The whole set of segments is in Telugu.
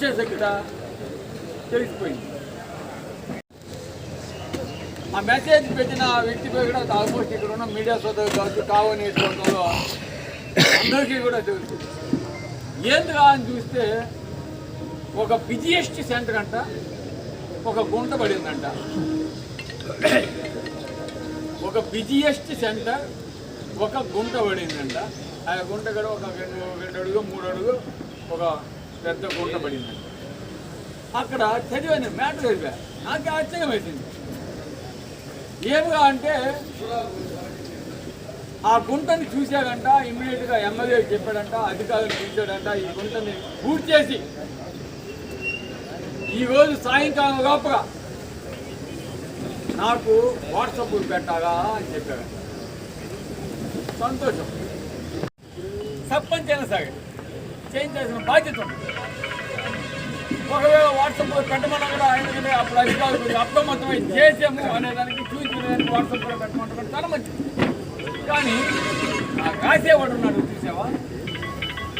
డిస్టెన్స్ తెలిసిపోయింది. ఆ మెసేజ్ పెట్టిన వ్యక్తిపై కూడా ఆల్మోస్ట్ ఇక్కడ ఉన్న మీడియా సోదరులు కావచ్చు అందరికీ కూడా తెలుసు. ఏందుగా అని చూస్తే ఒక బిజియెస్ట్ సెంటర్ అంట ఒక గుంట పడిందంట. ఒక బిజియెస్ట్ సెంటర్ ఒక గుంట పడిందంట. ఆ గుంట కూడా ఒక రెండు రెండు అడుగు మూడు అడుగు ఒక పెద్ద గుంట పడింది. అక్కడ చదివాను మ్యాటర్ చదివా నాకు ఆశ్చర్యం వేసింది. ఏమిగా అంటే ఆ గుంటని చూశాడంట ఇమ్మీడియట్గా ఎమ్మెల్యే చెప్పాడంట అధికారులు చూశాడంట ఈ గుంటని పూర్తి చేసి. ఈరోజు సాయంకాలం లోపల నాకు వాట్సాప్ పెట్టాలా అని చెప్పాడు. సంతోషం. సర్పంచ్ అయినా సరే చేయించాల్సిన బాధ్యత ఉంది. ఒకవేళ వాట్సాప్ పెట్టమన్నా కూడా ఆయనకి అప్పుడు అధికారులు అప్రమత్తమై చేసాము అనేదానికి చూపించడానికి వాట్సాప్ కూడా పెట్టమంటే చాలా మంచిది. కానీ నాకు రాసేవాడు ఉన్నాడు చూసావా?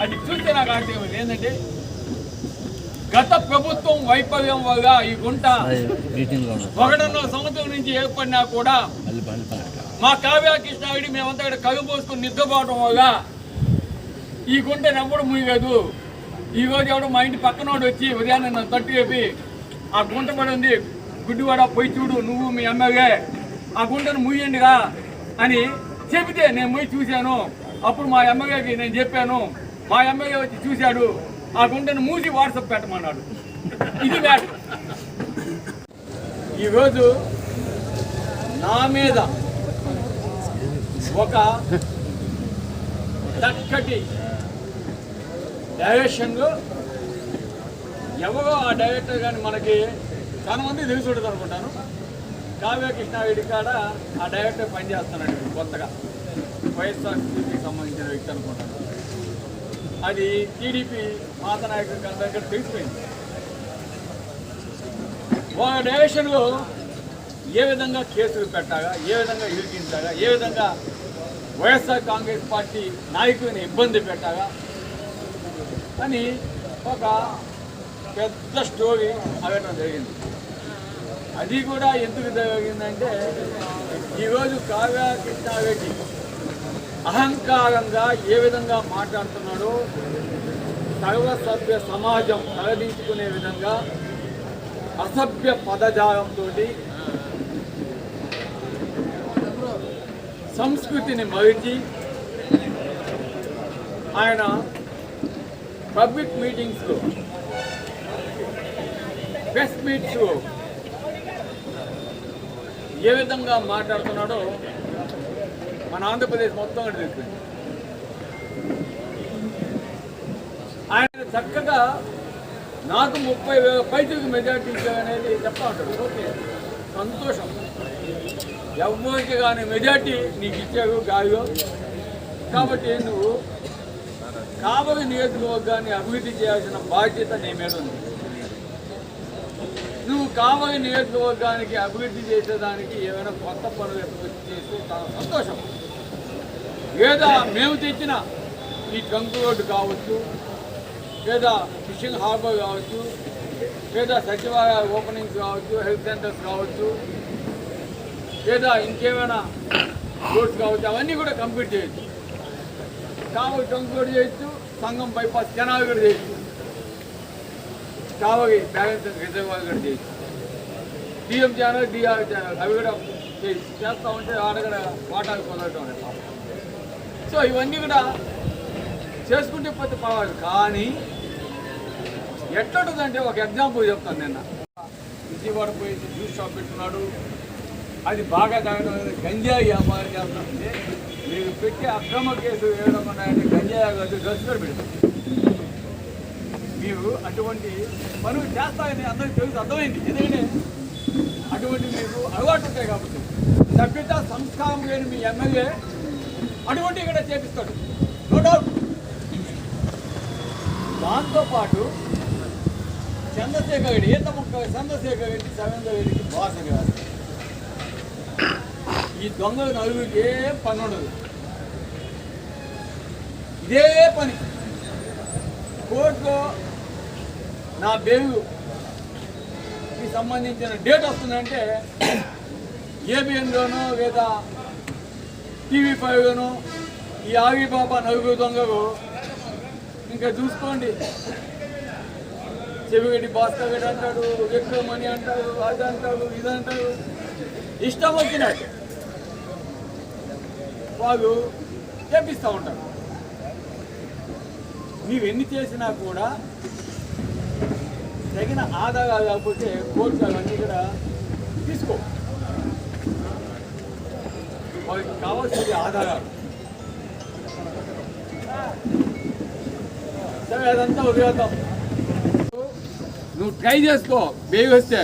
అది చూస్తే నాకు ఆశయం ఏంటంటే గత ప్రభుత్వం వైఫల్యం వల్ల ఈ గుంట ఒకటిన్నర సంవత్సరం నుంచి ఏర్పడినా కూడా. మా కావ్య కృష్ణావిడి మేమంతా ఇక్కడ కలుగు పోసుకుని నిద్రపోవడం వల్ల ఈ గుంట నెవ్వడు ముయ్యలేదు ఈ రోజు ఎవడో మా ఇంటి పక్కనోడు వచ్చి ఉదయాన్నే నన్ను తట్టు చెప్పి ఆ గుంట పడి ఉంది గుడ్డివాడ పోయి చూడు నువ్వు మీ ఎమ్మెల్యే. ఆ గుంటను ముయ్యండిగా అని చెబితే నేను పోయి చూశాను. అప్పుడు మా ఎమ్మెల్యేకి నేను చెప్పాను. మా ఎమ్మెల్యే వచ్చి చూశాడు. ఆ గుంటను మూసి వాట్సాప్ పెట్టమన్నాడు. ఇది మ్యాటర్. ఈరోజు నా మీద ఒక చక్కటి డైరెక్షన్లో ఎవరో ఆ డైరెక్టర్ కానీ మనకి చాలా మంది తెలిసి ఉంటుంది అనుకుంటాను. కావ్య కృష్ణారెడ్డి కాడ ఆ డైరెక్టర్ పనిచేస్తున్నాడు కొత్తగా. వైఎస్ఆర్సీపీకి సంబంధించిన వ్యక్తి అనుకుంటాను. అది టీడీపీ పాత నాయకుడికి అందరికీ తెలిసిపోయింది. ఒక డైరెక్షన్లో ఏ విధంగా కేసులు పెట్టాగా ఏ విధంగా ఇరికించాగా ఏ విధంగా వైఎస్ఆర్ కాంగ్రెస్ పార్టీ నాయకుడిని ఇబ్బంది పెట్టాగా అని ఒక పెద్ద స్టోరీ అడగటం జరిగింది. అది కూడా ఎందుకు జరిగిందంటే ఈరోజు కావ్య కృష్ణారెడ్డి అహంకారంగా ఏ విధంగా మాట్లాడుతున్నాడో సర్వసభ్య సమాజం తలదించుకునే విధంగా అసభ్య పదజాలంతో సంస్కృతిని మరిచి ఆయన పబ్లిక్ మీటింగ్స్లో ప్రెస్ మీట్స్ ఏ విధంగా మాట్లాడుతున్నాడో మన ఆంధ్రప్రదేశ్ మొత్తం కూడా తెలిసింది ఆయన చక్కగా నాకు ముప్పై వేల పైసలకు మెజార్టీ అనేది చెప్తా ఉంటాడు. ఓకే సంతోషం. ఎవరికి కానీ మెజార్టీ నీకు ఇచ్చావు గాయో కాబట్టి నువ్వు కాబోయే నియోజకవర్గాన్ని అభివృద్ధి చేయాల్సిన బాధ్యత నీ మీద ఉంది. నువ్వు కాబోయే నియోజకవర్గానికి అభివృద్ధి చేసేదానికి ఏమైనా కొత్త పనులు ఎత్తుకొచ్చి చేస్తే చాలా సంతోషం. లేదా మేము తెచ్చిన ఈ గంగు రోడ్డు కావచ్చు లేదా ఫిషింగ్ హార్బర్ కావచ్చు లేదా సచివాలయ ఓపెనింగ్స్ కావచ్చు హెల్త్ సెంటర్స్ కావచ్చు లేదా ఇంకేమైనా రోడ్స్ కావచ్చు అవన్నీ కూడా కంప్లీట్ చేయొచ్చు. కావలి ట్రంక్ రోడ్ చేయొచ్చు సంఘం బైపాస్ జనాభా కూడా చేయొచ్చు కావలి బ్యాలెన్స్ రిజర్వాయర్ కూడా చేయొచ్చు డిఎం ఛానల్ డిఆర్ ఛానల్ అవి కూడా చేస్తూ ఉంటే ఆడ కూడా వాటాలు పొందడం అనేది పాపం. సో ఇవన్నీ కూడా చేసుకుంటే పోతే పర్వాలేదు కానీ ఎట్లుంటుందంటే ఒక ఎగ్జాంపుల్ చెప్తాను నిన్న విజయవాడ పోయి జ్యూస్ షాప్ పెట్టుకున్నాడు అది బాగా తాగడం గంజాయి వ్యాపారం చేస్తుంటే పెట్టి అక్రమ కేసు వేయడం అంటే గంజాయి కాదు డ్రగ్స్ మీరు అటువంటి పనులు చేస్తారని అందరికీ తెలుసు అర్థమైంది ఎందుకంటే అటువంటి మీకు అలవాటు ఉంటాయి కాబట్టి సభ్యత సంస్కారం లేని మీ ఎమ్మెల్యే అటువంటి కూడా చేపిస్తాడు నో డౌట్ దాంతోపాటు చంద్రశేఖర్ రెడ్డి ఈత ముక్క చంద్రశేఖర్ రెడ్డి సవేంద్ర రెడ్డికి బాస కాదు ఈ దొంగలు నలుగురికి ఏ పని ఉండదు ఇదే పని. కోర్టులో నా బేగుకి సంబంధించిన డేట్ వస్తుందంటే ఏబిఎన్లోనో లేదా టీవీ ఫైవ్లోనో ఈ ఆగి బాబా నలుగురు దొంగలు ఇంకా చూసుకోండి. చెవిగడ్డి భాస్కర్ గడ్డి అంటాడు విక్రమణి అంటాడు అది అంటాడు ఇది అంటాడు. ఇష్టం వచ్చినట్టు వాళ్ళు చేపిస్తూ ఉంటారు. నీవెన్ని చేసినా కూడా తగిన ఆదాయాలు కాకపోతే కోర్టు అవన్నీ కూడా తీసుకో. వాళ్ళకి కావాల్సింది ఆధారాలు సరే అదంతా ఉపయోగం నువ్వు ట్రై చేసుకో బేవి వస్తే.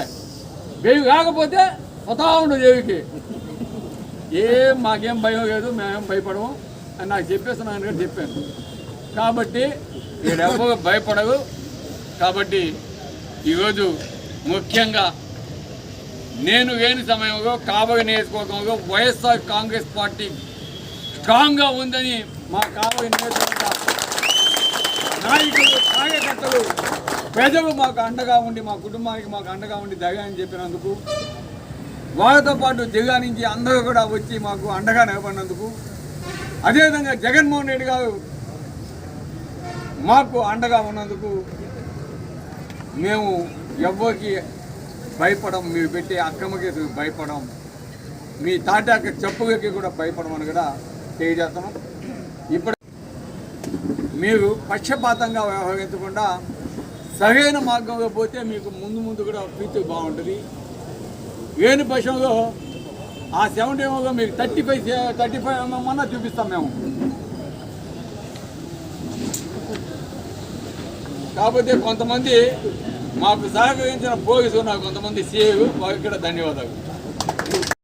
బేవి కాకపోతే పోతా ఉండు దేవికి ఏం మాకేం భయం లేదు మేమేం భయపడము. అని నాకు చెప్పేస్తున్నాను కూడా చెప్పాను. కాబట్టి వీడెవ్వరు భయపడవు కాబట్టి ఈరోజు ముఖ్యంగా నేను లేని సమయంలో కాబోయే నియోజకవర్గంలో వైఎస్ఆర్ కాంగ్రెస్ పార్టీ స్ట్రాంగ్గా ఉందని మా కాబోయే నియోజకవర్గ నాయకులు కార్యకర్తలు ప్రజలు మాకు అండగా ఉండి మా కుటుంబానికి మాకు అండగా ఉండి ధైర్యాన్ని చెప్పినందుకు వారితో పాటు జిల్లా నుంచి అందరూ కూడా వచ్చి మాకు అండగా నిలబడినందుకు అదేవిధంగా జగన్మోహన్ రెడ్డి గారు మాకు అండగా ఉన్నందుకు మేము ఎవ్వరికి భయపడం మీరు పెట్టే అక్రమకి భయపడం మీ తాటాక చెప్పుకి కూడా భయపడమని కూడా తెలియజేస్తున్నాం. ఇప్పుడు మీరు పక్షపాతంగా వ్యవహరించకుండా సరైన మార్గంలో పోతే మీకు ముందు ముందు కూడా ఫ్యూచర్ బాగుంటుంది. లేని పక్షంలో ఆ సెవెంటీ ఎంలో మీకు thirty five thirty five MM అన్నా చూపిస్తాం మేము. కాకపోతే కొంతమంది మాకు సహకరించిన పోలీసులు కొంతమంది సేవ్ వారికి కూడా ధన్యవాదాలు.